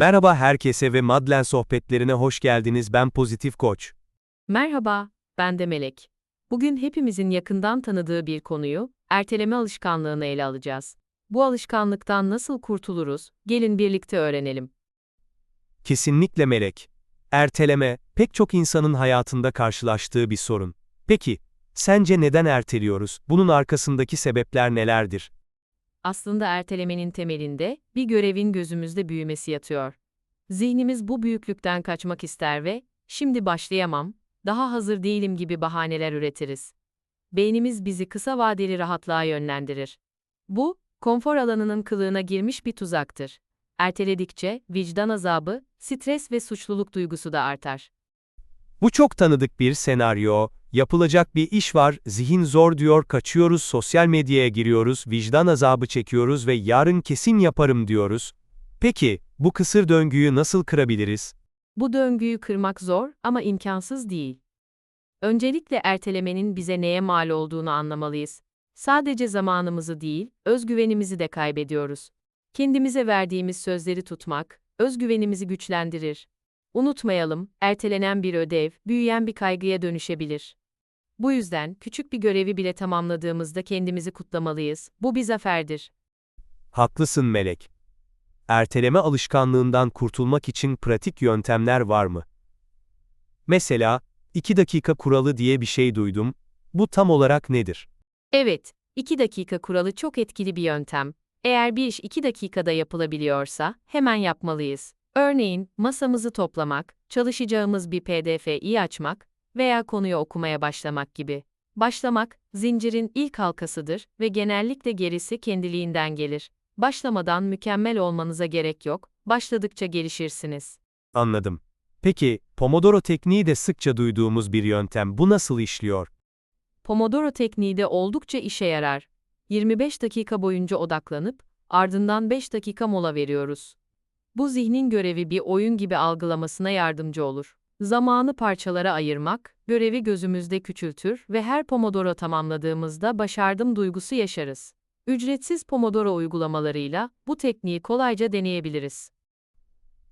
Merhaba herkese ve Madlen sohbetlerine hoş geldiniz. Ben Pozitif Koç. Merhaba, ben de Melek. Bugün hepimizin yakından tanıdığı bir konuyu, erteleme alışkanlığını ele alacağız. Bu alışkanlıktan nasıl kurtuluruz? Gelin birlikte öğrenelim. Kesinlikle melek. Erteleme, pek çok insanın hayatında karşılaştığı bir sorun. Peki, sence neden erteliyoruz? Bunun arkasındaki sebepler nelerdir? Aslında ertelemenin temelinde bir görevin gözümüzde büyümesi yatıyor. Zihnimiz bu büyüklükten kaçmak ister ve şimdi başlayamam, daha hazır değilim gibi bahaneler üretiriz. Beynimiz bizi kısa vadeli rahatlığa yönlendirir. Bu, konfor alanının kılığına girmiş bir tuzaktır. Erteledikçe vicdan azabı, stres ve suçluluk duygusu da artar. Bu çok tanıdık bir senaryo. Yapılacak bir iş var, zihin zor diyor, kaçıyoruz, sosyal medyaya giriyoruz, vicdan azabı çekiyoruz ve yarın kesin yaparım diyoruz. Peki, bu kısır döngüyü nasıl kırabiliriz? Bu döngüyü kırmak zor ama imkansız değil. Öncelikle ertelemenin bize neye mal olduğunu anlamalıyız. Sadece zamanımızı değil, özgüvenimizi de kaybediyoruz. Kendimize verdiğimiz sözleri tutmak, özgüvenimizi güçlendirir. Unutmayalım, ertelenen bir ödev, büyüyen bir kaygıya dönüşebilir. Bu yüzden küçük bir görevi bile tamamladığımızda kendimizi kutlamalıyız. Bu bir zaferdir. Haklısın Melek. Erteleme alışkanlığından kurtulmak için pratik yöntemler var mı? Mesela, 2 dakika kuralı diye bir şey duydum. Bu tam olarak nedir? Evet, 2 dakika kuralı çok etkili bir yöntem. Eğer bir iş 2 dakikada yapılabiliyorsa, hemen yapmalıyız. Örneğin, masamızı toplamak, çalışacağımız bir PDF'yi açmak veya konuyu okumaya başlamak gibi. Başlamak, zincirin ilk halkasıdır ve genellikle gerisi kendiliğinden gelir. Başlamadan mükemmel olmanıza gerek yok, başladıkça gelişirsiniz. Anladım. Peki, Pomodoro tekniği de sıkça duyduğumuz bir yöntem. Bu nasıl işliyor? Pomodoro tekniği de oldukça işe yarar. 25 dakika boyunca odaklanıp, ardından 5 dakika mola veriyoruz. Bu zihnin görevi bir oyun gibi algılamasına yardımcı olur. Zamanı parçalara ayırmak, görevi gözümüzde küçültür ve her Pomodoro tamamladığımızda başardım duygusu yaşarız. Ücretsiz Pomodoro uygulamalarıyla bu tekniği kolayca deneyebiliriz.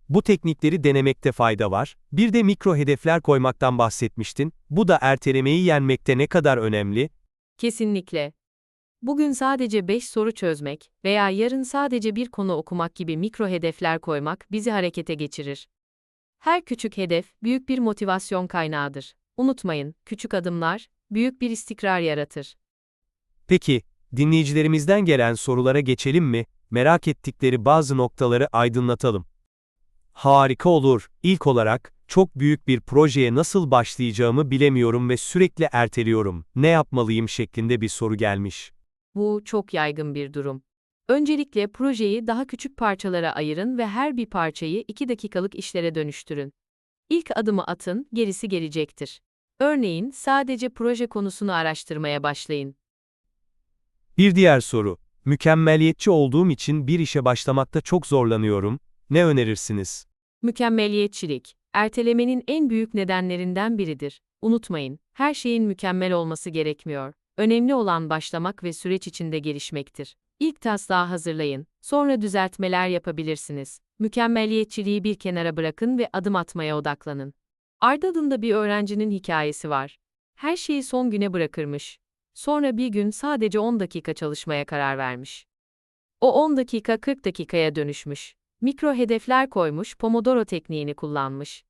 Bu teknikleri denemekte fayda var. Bir de mikro hedefler koymaktan bahsetmiştin. Bu da ertelemeyi yenmekte ne kadar önemli? Kesinlikle. Bugün sadece 5 soru çözmek veya yarın sadece bir konu okumak gibi mikro hedefler koymak bizi harekete geçirir. Her küçük hedef büyük bir motivasyon kaynağıdır. Unutmayın, küçük adımlar büyük bir istikrar yaratır. Peki, dinleyicilerimizden gelen sorulara geçelim mi? Merak ettikleri bazı noktaları aydınlatalım. Harika olur. İlk olarak, çok büyük bir projeye nasıl başlayacağımı bilemiyorum ve sürekli erteliyorum. Ne yapmalıyım şeklinde bir soru gelmiş. Bu çok yaygın bir durum. Öncelikle projeyi daha küçük parçalara ayırın ve her bir parçayı 2 dakikalık işlere dönüştürün. İlk adımı atın, gerisi gelecektir. Örneğin, sadece proje konusunu araştırmaya başlayın. Bir diğer soru. Mükemmeliyetçi olduğum için bir işe başlamakta çok zorlanıyorum. Ne önerirsiniz? Mükemmeliyetçilik, ertelemenin en büyük nedenlerinden biridir. Unutmayın, her şeyin mükemmel olması gerekmiyor. Önemli olan başlamak ve süreç içinde gelişmektir. İlk taslağı hazırlayın, sonra düzeltmeler yapabilirsiniz. Mükemmeliyetçiliği bir kenara bırakın ve adım atmaya odaklanın. Ardadında bir öğrencinin hikayesi var. Her şeyi son güne bırakırmış. Sonra bir gün sadece 10 dakika çalışmaya karar vermiş. O 10 dakika 40 dakikaya dönüşmüş. Mikro hedefler koymuş, Pomodoro tekniğini kullanmış.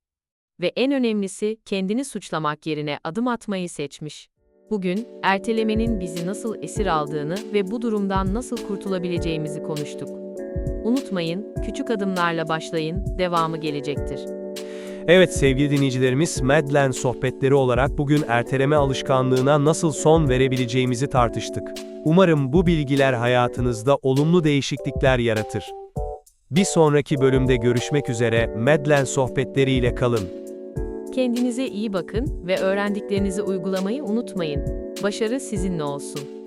Ve en önemlisi, kendini suçlamak yerine adım atmayı seçmiş. Bugün, ertelemenin bizi nasıl esir aldığını ve bu durumdan nasıl kurtulabileceğimizi konuştuk. Unutmayın, küçük adımlarla başlayın, devamı gelecektir. Evet sevgili dinleyicilerimiz, Madlen sohbetleri olarak bugün erteleme alışkanlığına nasıl son verebileceğimizi tartıştık. Umarım bu bilgiler hayatınızda olumlu değişiklikler yaratır. Bir sonraki bölümde görüşmek üzere Madlen sohbetleriyle kalın. Kendinize iyi bakın ve öğrendiklerinizi uygulamayı unutmayın. Başarı sizinle olsun.